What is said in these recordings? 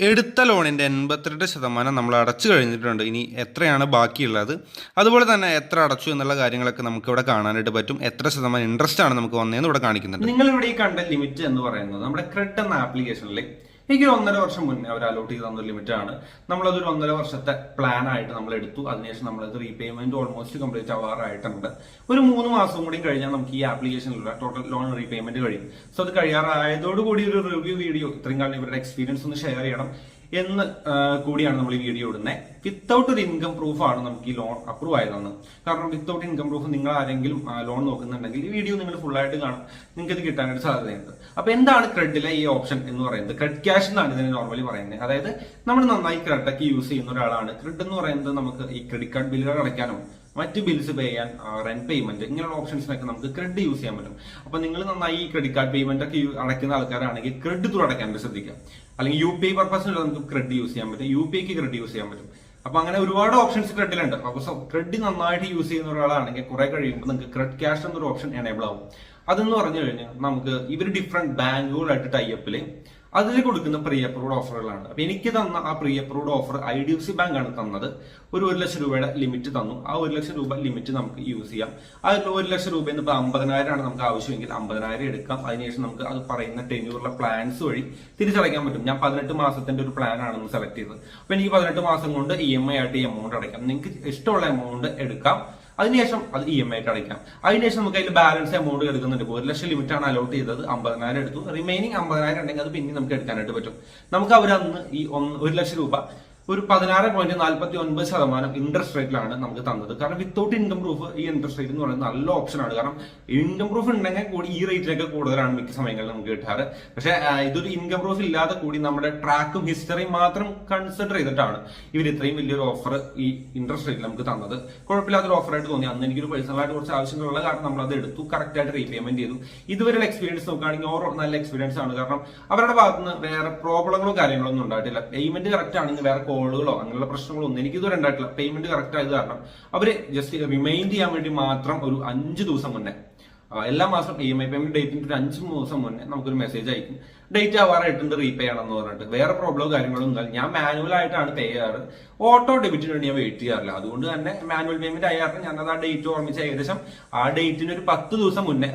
എടുത്ത ലോണിന്റെ എൺപത്തിരണ്ട് ശതമാനം നമ്മൾ അടച്ചു കഴിഞ്ഞിട്ടുണ്ട്. ഇനി എത്രയാണ് ബാക്കിയുള്ളത്? അതുപോലെ തന്നെ എത്ര അടച്ചു എന്നുള്ള കാര്യങ്ങളൊക്കെ നമുക്ക് ഇവിടെ കാണാനായിട്ട് പറ്റും. എത്ര ശതമാനം ഇൻട്രസ്റ്റ് ആണ് നമുക്ക് വന്നതെന്ന് ഇവിടെ കാണിക്കുന്നുണ്ട്. നിങ്ങൾ ഇവിടെ ഈ കണ്ട ലിമിറ്റ് എന്ന് പറയുന്നത് നമ്മുടെ ക്രെഡ് എന്ന ആപ്ലിക്കേഷനിൽ എനിക്ക് ഒന്നര വർഷം മുന്നേ അവർ അലോട്ട് ചെയ്ത് തന്നൊരു ലിമിറ്റാണ് നമ്മളതൊരു ഒന്നര വർഷത്തെ പ്ലാൻ ആയിട്ട് നമ്മൾ എടുത്തു. അതിനുശേഷം നമ്മളത് റീപേയ്മെന്റ് ഓൾമോസ്റ്റ് കംപ്ലീറ്റ് ആവാറായിട്ടുണ്ട്. ഒരു മൂന്ന് മാസം കൂടി കഴിഞ്ഞാൽ നമുക്ക് ഈ ആപ്ലിക്കേഷനിലുള്ള ടോട്ടൽ ലോൺ റീപേയ്മെന്റ് കഴിയും. സോ അത് കഴിയാറായതോടുകൂടി ഒരു റിവ്യൂ വീഡിയോ ഇത്രയും കാലം ഇവരുടെ എക്സ്പീരിയൻസ് ഒന്ന് ഷെയർ ചെയ്യണം. എന്ന് കൂടിയാണ് നമ്മൾ ഈ വീഡിയോ ഇടുന്നത് വിത്തൗട്ട് ഒരു ഇൻകം പ്രൂഫാണ് നമുക്ക് ഈ ലോൺ അപ്രൂവ് ആയതെന്ന് കാരണം വിത്തൗട്ട് ഇൻകം പ്രൂഫ് നിങ്ങൾ ആരെങ്കിലും ലോൺ നോക്കുന്നുണ്ടെങ്കിൽ ഈ വീഡിയോ നിങ്ങൾ ഫുൾ ആയിട്ട് കാണും. നിങ്ങൾക്ക് ഇത് കിട്ടാനായിട്ട് സാധ്യതയുണ്ട്. അപ്പൊ എന്താണ് ക്രെഡിലെ ഈ ഓപ്ഷൻ എന്ന് പറയുന്നത്? ക്രെഡ് ക്യാഷ് എന്നാണ് ഇതിനെ നോർമലി പറയുന്നത്. അതായത് നമ്മൾ നന്നായി ക്രെഡ് ഒക്കെ യൂസ് ചെയ്യുന്ന ഒരാളാണ്. ക്രെഡ് എന്ന് പറയുന്നത് നമുക്ക് ഈ ക്രെഡിറ്റ് കാർഡ് ബില്ലുകൾ അടയ്ക്കാനും മറ്റ് ബിൽസ് പേ ചെയ്യാൻ റെന്റ് പേയ്മെന്റ് ഇങ്ങനെയുള്ള ഓപ്ഷൻസിനൊക്കെ നമുക്ക് ക്രെഡിറ്റ് യൂസ് ചെയ്യാൻ പറ്റും. അപ്പൊ നിങ്ങൾ നന്നായി ഈ ക്രെഡിറ്റ് കാർഡ് പേയ്മെന്റ് ഒക്കെ അടയ്ക്കുന്ന ആൾക്കാരാണെങ്കിൽ ക്രെഡിറ്റ് ത്രൂ അടയ്ക്കാൻ വേണ്ടി ശ്രദ്ധിക്കുക. അല്ലെങ്കിൽ യു പി ഐ പർപ്പസിനുള്ള നമുക്ക് ക്രെഡിറ്റ് യൂസ് ചെയ്യാൻ പറ്റും. യു പി ഐക്ക് ക്രെഡിറ്റ് യൂസ് ചെയ്യാൻ പറ്റും. അപ്പൊ അങ്ങനെ ഒരുപാട് ഓപ്ഷൻസ് ക്രെഡിറ്റിലുണ്ട് അപ്പൊ ക്രെഡിറ്റ് നന്നായിട്ട് യൂസ് ചെയ്യുന്ന ഒരാളാണെങ്കിൽ കുറെ കഴിയുമ്പോൾ നിങ്ങൾക്ക് ക്രെഡിറ്റ് ക്യാഷ് എന്നൊരു ഓപ്ഷൻ എനേബിൾ ആവും. അതെന്ന് പറഞ്ഞു കഴിഞ്ഞാൽ നമുക്ക് ഇവർ ഡിഫറെന്റ് ബാങ്കുകളായിട്ട് ടൈപ്പിൽ അതിൽ കൊടുക്കുന്ന പ്രീ അപ്രൂവ്ഡ് ഓഫറുകളാണ് അപ്പൊ എനിക്ക് തന്ന ആ pre approved offer I D F C bank ആണ് തന്നത്. ഒരു ഒരു ലക്ഷം രൂപയുടെ ലിമിറ്റ് തന്നു. ആ ഒരു ലക്ഷം രൂപ ലിമിറ്റ് നമുക്ക് യൂസ് ചെയ്യാം. അതിൽ ഒരു ലക്ഷം രൂപ ഇപ്പൊ അമ്പതിനായിരം ആണ് നമുക്ക് ആവശ്യമെങ്കിൽ അമ്പതിനായിരം എടുക്കാം. അതിനുശേഷം നമുക്ക് അത് പറയുന്ന ടെന്യൂറിലെ പ്ലാൻസ് വഴി തിരിച്ചടയ്ക്കാൻ പറ്റും. ഞാൻ പതിനെട്ട് മാസത്തിന്റെ ഒരു പ്ലാൻ ആണെന്ന് സെലക്ട് ചെയ്തത്. അപ്പൊ എനിക്ക് പതിനെട്ട് മാസം കൊണ്ട് ഇ എം ഐ ആയിട്ട് ഈ എമൗണ്ട് അടയ്ക്കാം. നിങ്ങൾക്ക് ഇഷ്ടമുള്ള എമൗണ്ട് എടുക്കാം. അതിനുശേഷം അത് ഇ എം ഐ ആയിട്ട് അടയ്ക്കാം. അതിനുശേഷം നമുക്ക് അതിൽ ബാലൻസ് എമൗണ്ട് എടുക്കുന്നുണ്ട്. ഒരു ലക്ഷം ലിമിറ്റ് ആണ് അലോട്ട് ചെയ്തത്. അമ്പതിനായിരം എടുത്തു. റിമൈനിങ് അമ്പതിനായിരം ഉണ്ടെങ്കിൽ അത് പിന്നെ നമുക്ക് എടുക്കാനായിട്ട് പറ്റും. നമുക്ക് അവരന്ന് ഈ ഒരു ലക്ഷം രൂപ ഒരു പതിനാറ് പോയിന്റ് നാൽപ്പത്തി ഒൻപത് ശതമാനം ഇൻട്രസ്റ്റ് റേറ്റിലാണ് നമുക്ക് തന്നത്. കാരണം വിത്തൗട്ട് ഇൻകം പ്രൂഫ് ഈ ഇൻട്രസ്റ്റ് റേറ്റ് എന്ന് പറയുന്നത് നല്ല ഓപ്ഷനാണ് കാരണം ഇൻകം പ്രൂഫ് ഉണ്ടെങ്കിൽ കൂടി ഈ റേറ്റിലൊക്കെ കൂടുതലാണ് മിക്ക സമയങ്ങളിൽ നമുക്ക് കിട്ടാറ്. പക്ഷേ ഇതൊരു ഇൻകം പ്രൂഫ് ഇല്ലാതെ കൂടി നമ്മുടെ ട്രാക്കും ഹിസ്റ്ററിയും മാത്രം കൺസിഡർ ചെയ്തിട്ടാണ് ഇവർ ഇത്രയും വലിയൊരു ഓഫർ ഈ ഇൻട്രസ്റ്റ് റേറ്റിൽ നമുക്ക് തന്നത്. കുഴപ്പമില്ലാത്തൊരു ഓഫറായിട്ട് തോന്നി. അന്ന് എനിക്കൊരു പേഴ്സണൽ ആയിട്ട് കുറച്ച് ആവശ്യങ്ങളുള്ള കാരണം നമ്മൾ അത് എടുത്തു കറക്റ്റ് ആയിട്ട് റീപേയ്മെന്റ് ചെയ്തു. ഇതുവരെയുള്ള എക്സ്പീരിയൻസ് നോക്കുകയാണെങ്കിൽ ഓരോ നല്ല എക്സ്പീരിയൻസ് ആണ്. കാരണം അവരുടെ ഭാഗത്ത് നിന്ന് വേറെ പ്രോബ്ലങ്ങളോ കാര്യങ്ങളോ ഒന്നും ഉണ്ടായിട്ടില്ല. പേയ്മെന്റ് കറക്റ്റ് ആണെങ്കിൽ വേറെ കോളുകളോ അങ്ങനെയുള്ള പ്രശ്നങ്ങളോ ഒന്നും എനിക്ക് ഇതുവരെ ഉണ്ടായിട്ടില്ല. പേയ്മെന്റ് കറക്റ്റ് ആയത് കാരണം അവർ ജസ്റ്റ് റിമൈൻഡ് ചെയ്യാൻ വേണ്ടി മാത്രം ഒരു അഞ്ച് ദിവസം മുന്നേ എല്ലാ മാസം ഇ എം ഐ പേയ്മെന്റ് ഡേറ്റിന് ഒരു അഞ്ച് ദിവസം മുന്നേ നമുക്കൊരു മെസ്സേജ് അയക്കും. ഡേറ്റ് ആവാറായിട്ടുണ്ട് റീപേ ആണെന്ന് പറഞ്ഞിട്ട്. വേറെ പ്രോബ്ലമോ കാര്യങ്ങളോ ഒന്നും ഇല്ല. ഞാൻ മാനുവൽ ആയിട്ടാണ് പേ ചെയ്യാറ്. ഓട്ടോ ഡെബിറ്റിന് വേണ്ടി ഞാൻ വെയിറ്റ് ചെയ്യാറില്ല. അതുകൊണ്ട് തന്നെ മാനുവൽ പേയ്മെന്റ് ആയാലും ഞാൻ അത് ആ ഡേറ്റ് ഓർമ്മിച്ച ഏകദേശം ആ ഡേറ്റിന് ഒരു പത്ത് ദിവസം മുന്നേ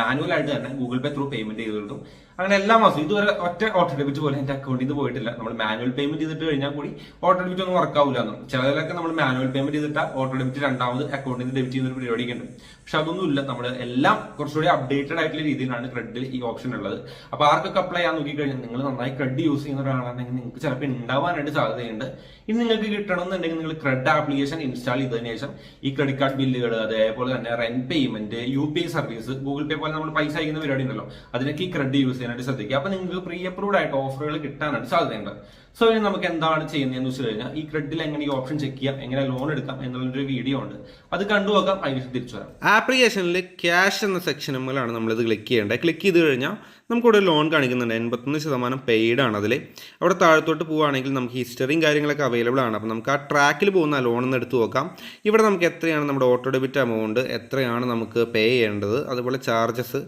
മാനുവൽ ആയിട്ട് തന്നെ ഗൂഗിൾ പേ ത്രൂ പേയ്മെന്റ് ചെയ്ത് അങ്ങനെ എല്ലാ മാസം ഇതുവരെ ഒറ്റ ഓട്ടോ ഡെബിറ്റ് പോലെ എന്റെ അക്കൗണ്ടിൽ നിന്ന് പോയിട്ടില്ല. നമ്മൾ മാനുവൽ പേയ്മെന്റ് ചെയ്തിട്ട് കഴിഞ്ഞാൽ കൂടി ഓട്ടോ ഡെബിറ്റ് ഒന്നും വർക്ക് ആവില്ല എന്നും. ചിലതിലൊക്കെ നമ്മൾ മാനുവൽ പേയ്മെന്റ് ചെയ്തിട്ട് ഓട്ടോ ഡെബിറ്റ് രണ്ടാമത് അക്കൗണ്ടിൽ നിന്ന് ഡെബിറ്റ് ചെയ്യുന്ന ഒരു പരിപാടിയൊക്കെ ഉണ്ട്. പക്ഷെ അതൊന്നും ഇല്ല നമ്മൾ എല്ലാം കുറച്ചുകൂടി അപ്ഡേറ്റഡ് ആയിട്ടുള്ള രീതിയിലാണ് ക്രെഡിറ്റ് ഈ ഓപ്ഷൻ ഉള്ളത്. അപ്പൊ ആർക്കൊക്കെ അപ്ലൈ ചെയ്യാൻ നോക്കിക്കഴിഞ്ഞാൽ നിങ്ങൾ നന്നായി ക്രെഡ് യൂസ് ചെയ്യുന്ന ഒരാളാണെങ്കിൽ നിങ്ങൾക്ക് ചിലപ്പോൾ ഉണ്ടാവാനായിട്ട് സാധ്യതയുണ്ട്. ഇനി നിങ്ങൾക്ക് കിട്ടണമെന്നുണ്ടെങ്കിൽ നിങ്ങൾ ക്രെഡ് ആപ്ലിക്കേഷൻ ഇൻസ്റ്റാൾ ചെയ്തതിനു ശേഷം ഈ ക്രെഡിറ്റ് കാർഡ് ബില്ലുകൾ അതേപോലെ തന്നെ rent payment U P I service Google Pay പോലെ നമ്മൾ പൈസ അയക്കുന്ന പരിപാടി ഉണ്ടല്ലോ അതിനൊക്കെ ഈ ക്രെഡ് യൂസ് ചെയ്യാനായിട്ട് ശ്രദ്ധിക്കുക. അപ്പൊ നിങ്ങൾക്ക് പ്രീ അപ്രൂവ്ഡ് ആയിട്ട് ഓഫറുകൾ കിട്ടാനായിട്ട് സാധ്യതയുണ്ട്. സോ ഇനി നമുക്ക് എന്താണ് ചെയ്യുന്നതെന്ന് വെച്ച് കഴിഞ്ഞാൽ ഈ ക്രെഡിൽ എങ്ങനെ ഈ ഓപ്ഷൻ ചെക്ക് ചെയ്യാം എങ്ങനെ ലോൺ എടുക്കാം എന്നുള്ളൊരു വീഡിയോ ഉണ്ട്. അത് കണ്ടു നോക്കാം അതിന് തിരിച്ചു വരാം. ആപ്ലിക്കേഷനിൽ ക്യാഷ് എന്ന സെക്ഷനുമ്പോഴാണ് നമ്മളിത് ക്ലിക്ക് ചെയ്യേണ്ടത്. ക്ലിക്ക് ചെയ്ത് കഴിഞ്ഞാൽ നമുക്കിവിടെ ലോൺ കാണിക്കുന്നുണ്ട്. എൺപത്തൊന്ന് ശതമാനം പെയ്ഡ് ആണ് അതിൽ അവിടെ താഴത്തോട്ട് പോവുകയാണെങ്കിൽ നമുക്ക് ഹിസ്റ്ററിയും കാര്യങ്ങളൊക്കെ അവൈലബിൾ ആണ്. അപ്പോൾ നമുക്ക് ആ ട്രാക്കിൽ പോകുന്ന ലോൺ ഒന്ന് എടുത്ത് നോക്കാം. ഇവിടെ നമുക്ക് എത്രയാണ് നമ്മുടെ ഓട്ടോ ഡെബിറ്റ് എമൗണ്ട് എത്രയാണ് നമുക്ക് പേ ചെയ്യേണ്ടത് അതുപോലെ ചാർജസ്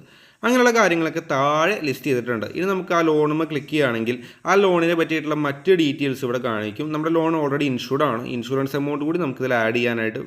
അങ്ങനെയുള്ള കാര്യങ്ങളൊക്കെ താഴെ ലിസ്റ്റ് ചെയ്തിട്ടുണ്ട്. ഇനി നമുക്ക് ആ ലോണുമ്മ ക്ലിക്ക് ചെയ്യുകയാണെങ്കിൽ ആ ലോണിനെ പറ്റിയിട്ടുള്ള മറ്റ് ഡീറ്റെയിൽസ് ഇവിടെ കാണിക്കും. നമ്മുടെ ലോൺ ഓൾറെഡി ഇൻഷുർഡ് ആണ്. ഇൻഷുറൻസ് എമൗണ്ട് കൂടി നമുക്ക് ഇതിൽ ആഡ് ചെയ്യാനായിട്ട്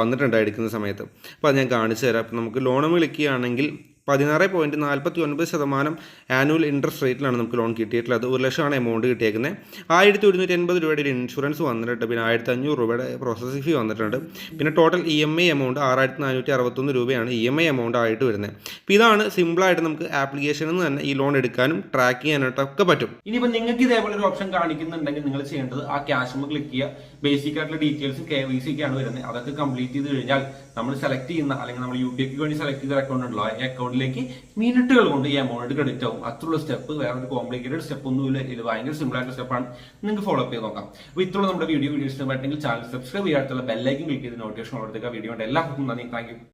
വന്നിട്ടുണ്ട് എടുക്കുന്ന സമയത്ത്. അപ്പോൾ അത് ഞാൻ കാണിച്ചു തരാം. അപ്പോൾ നമുക്ക് ലോണുമ്മ ക്ലിക്ക് ചെയ്യുകയാണെങ്കിൽ പതിനാറ് പോയിന്റ് നാൽപ്പത്തി ഒൻപത് ശതമാനം ആനുവൽ ഇൻട്രസ്റ്റ് റേറ്റിലാണ് നമുക്ക് ലോൺ കിട്ടിയിട്ടുള്ളത്. ഒരു ലക്ഷമാണ് എമൗണ്ട് കിട്ടിയേക്കുന്നത് ആയിരത്തി ഒരുന്നൂറ്റി എൺപത് രൂപയുടെ ഒരു ഇൻഷുറൻസ് വന്നിട്ടുണ്ട്. പിന്നെ ആയിരത്തി അഞ്ഞൂറ് രൂപയുടെ പ്രോസസ്സിംഗ് ഫീ വന്നിട്ടുണ്ട്. പിന്നെ total E M I amount ആറായിരത്തി നാനൂറ്റി അറുപത്തൊന്ന് രൂപയാണ് ഇ എം ഐ എമൗണ്ട് ആയിട്ട് വരുന്നത് അപ്പോൾ ഇതാണ് സിമ്പിളായിട്ട് നമുക്ക് ആപ്ലിക്കേഷനിൽ നിന്ന് തന്നെ ഈ ലോൺ എടുക്കാനും ട്രാക്ക് ചെയ്യാനായിട്ടൊക്കെ പറ്റും. ഇനിയിപ്പോൾ നിങ്ങൾക്ക് ഇതേപോലെ ഒരു ഓപ്ഷൻ കാണിക്കുന്നുണ്ടെങ്കിൽ നിങ്ങൾ ചെയ്യേണ്ടത് ആ ക്യാഷ് ക്ലിക്ക് ചെയ്യുക. ബേസിക് ആയിട്ടുള്ള ഡീറ്റെയിൽസ് കെ വൈ സി വരുന്നത് അതൊക്കെ കംപ്ലീറ്റ് ചെയ്ത് കഴിഞ്ഞാൽ നമ്മൾ സെലക്ട് ചെയ്യുന്ന അല്ലെങ്കിൽ നമ്മൾ യു പി ഐക്ക് വേണ്ടി സെലക്ട് ചെയ്ത അക്കൗണ്ട് ഉണ്ടല്ലോ. ആ അക്കൗണ്ടിലേക്ക് മിനിറ്റുകൾ കൊണ്ട് ഈ എമൗണ്ട് ക്രെഡിറ്റ് ആവും. അത്രയുള്ള സ്റ്റെപ്പ് വേറെ ഒരു കോംപ്ലിക്കേറ്റഡ് സ്റ്റെപ്പ് ഒന്നുമില്ല. ഇത് ഭയങ്കര സിമ്പിൾ ആയിട്ടുള്ള സ്റ്റെപ്പാണ് നിങ്ങൾക്ക് ഫോളോ അപ്പ് ചെയ്ത് നോക്കാം. അപ്പോൾ ഇത്രയുള്ള നമ്മുടെ വീഡിയോ വീഡിയോ ഇഷ്ടമായിട്ടെങ്കിൽ ചാനൽ സബ്സ്ക്രൈബ് ചെയ്യാത്തുള്ള ബെല്ലൈക്കും ക്ലിക്ക് ചെയ്ത് നോട്ടിഫിക്കേഷൻ കൊടുത്തേക്കുക. വീഡിയോ ഉണ്ട് എല്ലാവർക്കും നന്ദി. താങ്ക്